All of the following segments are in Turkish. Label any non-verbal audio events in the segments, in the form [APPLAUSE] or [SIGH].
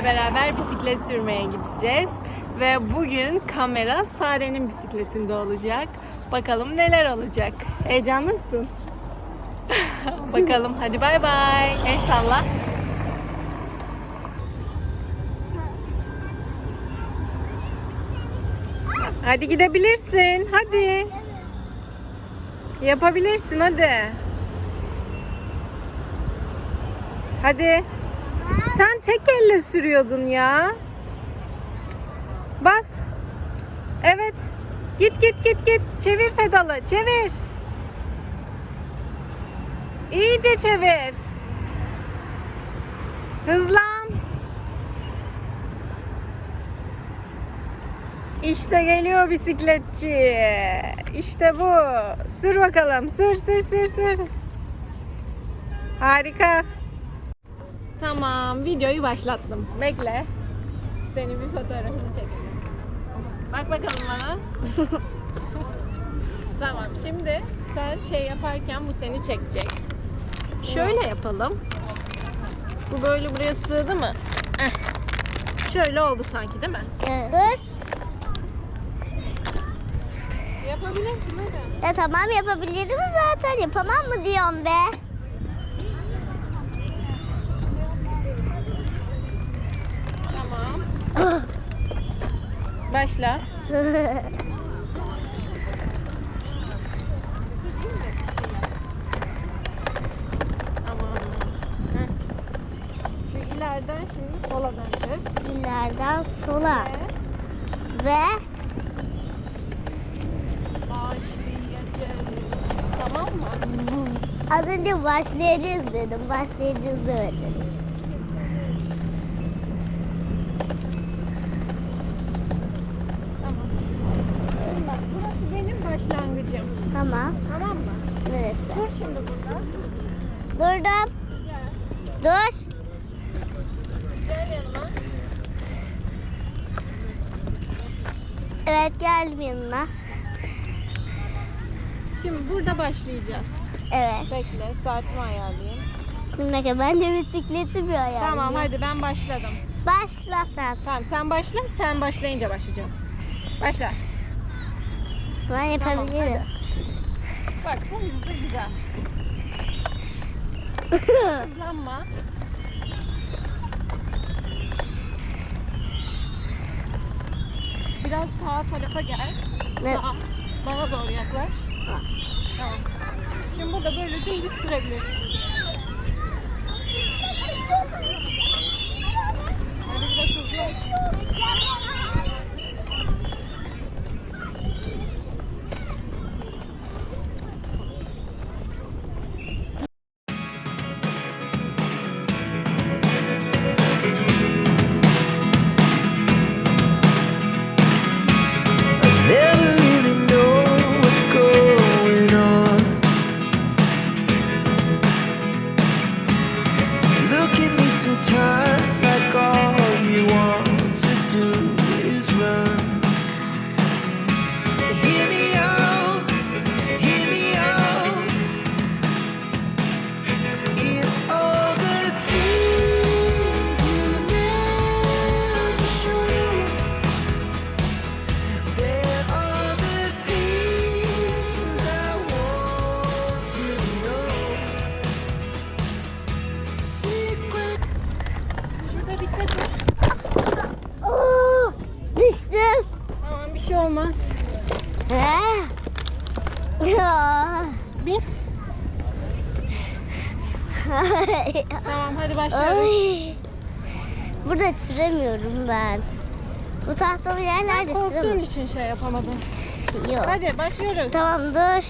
Evet, bugünkü videomuzda Sare ile beraber bisiklet sürmeye gideceğiz. Ve bugün kamera Sare'nin bisikletinde olacak. Bakalım neler olacak. Heyecanlı mısın? [LAUGHS] Bakalım. Hadi bay bay. El salla. Hadi gidebilirsin. Hadi. Yapabilirsin hadi. Hadi. Sen tek elle sürüyordun ya. Bas. Evet. Git git git git. Çevir pedalı. Çevir. İyice çevir. Hızlan. İşte geliyor bisikletçi. İşte bu. Sür bakalım. Sür sür sür sür. Harika. Tamam, videoyu başlattım. Bekle. Senin bir fotoğrafını çekelim. Bak bakalım bana. [LAUGHS] tamam, şimdi sen şey yaparken bu seni çekecek. Şöyle yapalım. Bu böyle buraya sığdı mı? Eh. Şöyle oldu sanki değil mi? Dur. Yapabilirsin hadi. Ya tamam yapabilirim zaten. Yapamam mı diyorum be. Tamam. Başla. İleriden şimdi sola döndür. İleriden sola. Ve Ve başlayacağız. Tamam mı? az önce başlayacağız dedim. Başlayacağız demedim. Tamam. Şimdi bak burası benim başlangıcım. Tamam. Tamam mı? Neresi? Dur şimdi burada. Durdum. Dur. Evet geldim yanına. Şimdi burada başlayacağız. Evet. Bekle saatimi ayarlayayım. Bir dakika ben de bisikleti bir ayarlayayım. Tamam hadi ben başladım. Başla sen. Tamam sen başla sen başlayınca başlayacağım. Başla. Ben Tamam, yapabilirim. Bak bu hızlı güzel. Hızlanma. Biraz sağ tarafa gel. Ne? Sağ. Bana doğru yaklaş. Tamam. Şimdi burada böyle dümdüz sürebilirsin. Hadi biraz hızlı. Tamam hadi başlıyoruz. Ay. Burada süremiyorum ben. Bu tahtalı Sen yerlerde korktuğun süremiyorum. için şey yapamadın. Yok. Hadi başlıyoruz. Tamam dur.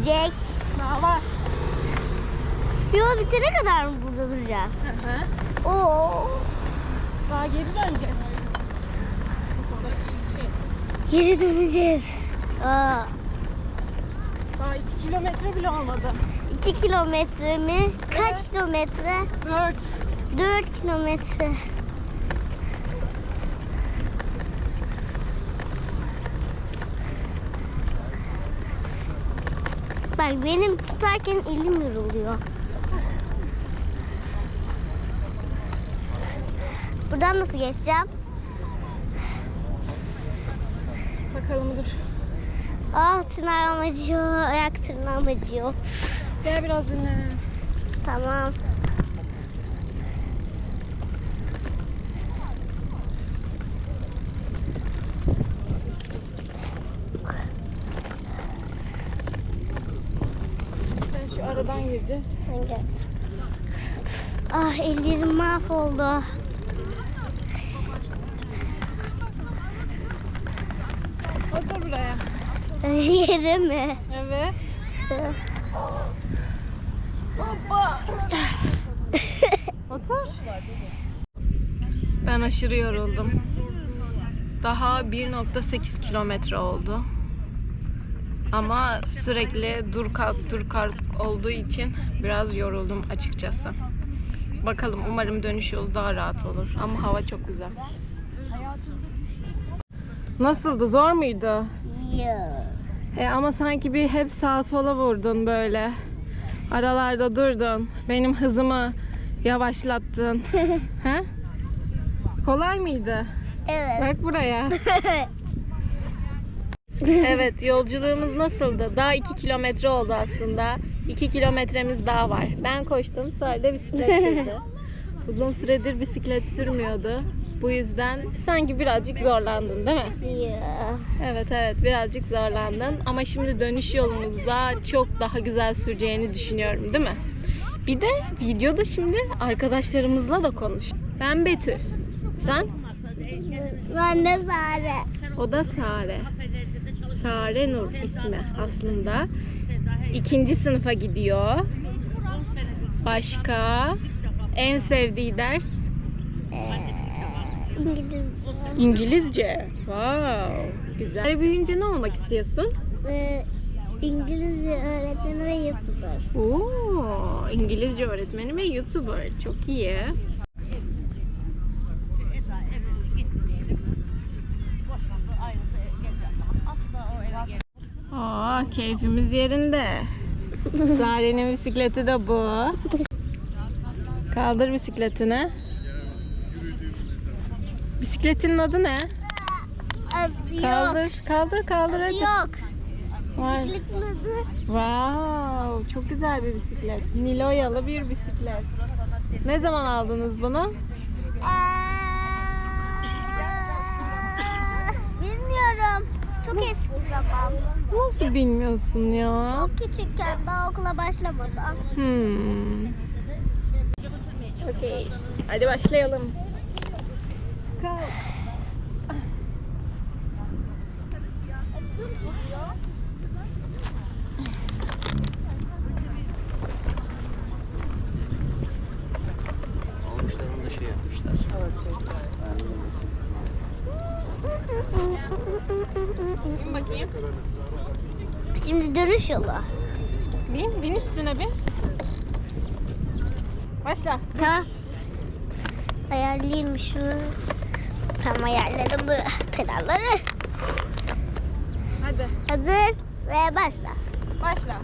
Bitecek? Daha var. Yol bitene kadar mı burada duracağız? Hı hı. Oo. Daha geri döneceğiz. Geri döneceğiz. Aa, Daha 2 kilometre bile olmadı. 2 kilometre mi? Kaç kilometre? 4. 4 kilometre. Bak benim tutarken elim yoruluyor. Buradan nasıl geçeceğim? Bakalım dur. Ah tırnağım acıyor, ayak tırnağım acıyor. Gel biraz dinle. Tamam. Sen gireceğiz. Hangi? Ah ellerim mahvoldu. Otur buraya. [LAUGHS] Yere mi? Evet. Hoppa. [LAUGHS] Otur. Ben aşırı yoruldum. Daha 1.8 kilometre oldu. Ama sürekli dur kalk dur kalk olduğu için biraz yoruldum açıkçası. Bakalım umarım dönüş yolu daha rahat olur. Ama hava çok güzel. Nasıldı? Zor muydu? Ya. E ama sanki bir hep sağa sola vurdun böyle. Aralarda durdun. Benim hızımı yavaşlattın. [LAUGHS] He? Kolay mıydı? Evet. Bak buraya. [LAUGHS] evet yolculuğumuz nasıldı? Daha 2 kilometre oldu aslında. 2 kilometremiz daha var. Ben koştum sonra da bisiklet sürdü. Uzun süredir bisiklet sürmüyordu. Bu yüzden sanki birazcık zorlandın değil mi? Ya. Evet evet birazcık zorlandın ama şimdi dönüş yolumuzda çok daha güzel süreceğini düşünüyorum değil mi? Bir de videoda şimdi arkadaşlarımızla da konuş. Ben Betül. Sen? Ben de Sare. O da Sare. Sare Nur ismi aslında. İkinci sınıfa gidiyor. Başka? En sevdiği ders? İngilizce. İngilizce. Wow. Güzel. Büyüyünce ne olmak istiyorsun? Ee, İngilizce öğretmeni ve YouTuber. Oo, İngilizce öğretmeni ve YouTuber. Çok iyi. Aa, keyfimiz yerinde. [LAUGHS] Sare'nin bisikleti de bu. Kaldır bisikletini. Bisikletinin adı ne? Kaldır, kaldır, kaldır hadi. Yok. Var. Bisikletin adı Wow, çok güzel bir bisiklet. Niloyalı bir bisiklet. Ne zaman aldınız bunu? Bilmiyorum. Çok eski zaman. Nasıl bilmiyorsun ya? Çok küçükken daha okula başlamadan. Hmm. Okey. Hadi başlayalım. Kalk. Almışlar onu da şey yapmışlar. Bin bakayım. Yolu. Bin, bin üstüne bin. Başla. Tamam. Ayarlayayım şunu. Tam ayarladım bu pedalları. Hadi Hazır ve başla. başla.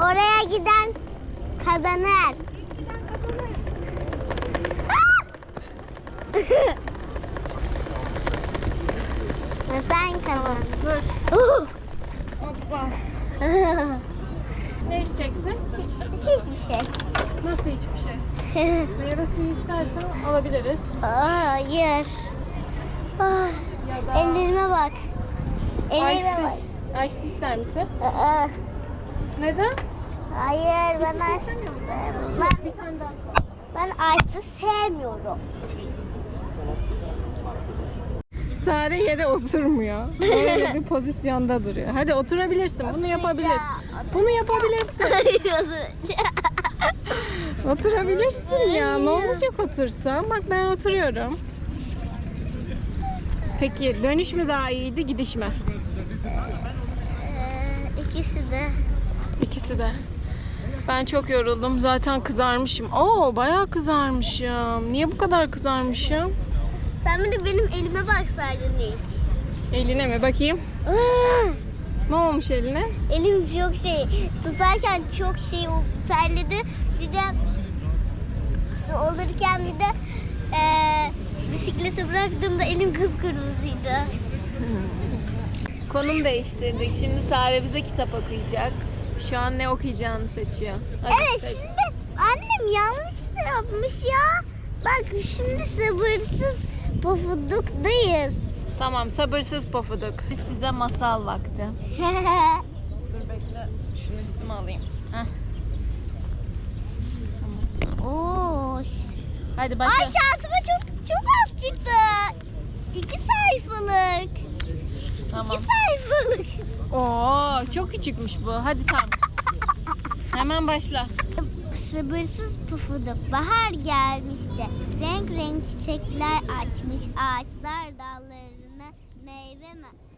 Oraya giden kazanır. [LAUGHS] Sen kazan. Dur. Hoppa. Ne içeceksin? Hiçbir şey. Nasıl hiçbir şey? [LAUGHS] Meyve suyu istersen alabiliriz. Hayır. Ah, da ellerime bak. Ellerime Ice bak. Ice ister misin? Aa, Neden? Hayır ben şey istemiyor ben, ben ice sevmiyorum. Sare yere oturmuyor. [LAUGHS] Öyle bir pozisyonda duruyor. Hadi oturabilirsin. Bunu yapabilirsin. Bunu yapabilirsin. [LAUGHS] Oturabilirsin ya. Ne olacak otursan? Bak ben oturuyorum. Peki dönüş mü daha iyiydi, gidiş mi? Ee, ikisi de. İkisi de. Ben çok yoruldum. Zaten kızarmışım. Oo, bayağı kızarmışım. Niye bu kadar kızarmışım? Sen bir de benim elime baksaydın hiç. Eline mi? Bakayım. Ne olmuş eline? Elim çok şey, tutarken çok şey terledi. Bir de olurken bir de eee bisikleti bıraktığımda elim kıpkırmızıydı. Konum değiştirdik. Şimdi Sare bize kitap okuyacak. Şu an ne okuyacağını seçiyor. Hadi Evet seç. şimdi annem yanlış yapmış ya. Bak şimdi sabırsız pofuduktayız. Tamam sabırsız pofuduk. Size masal vakti. [LAUGHS] Dur bekle. Şunu üstüme alayım. Heh. Oo. Hadi Ay başla. şansıma çok çok az çıktı. İki sayfalık. Tamam. İki sayfalık. Oo çok küçükmüş bu. Hadi tamam. Hemen başla. Sabırsız pufuduk bahar gelmişti. Renk renk çiçekler açmış ağaçlar dallarına meyve me- vermeye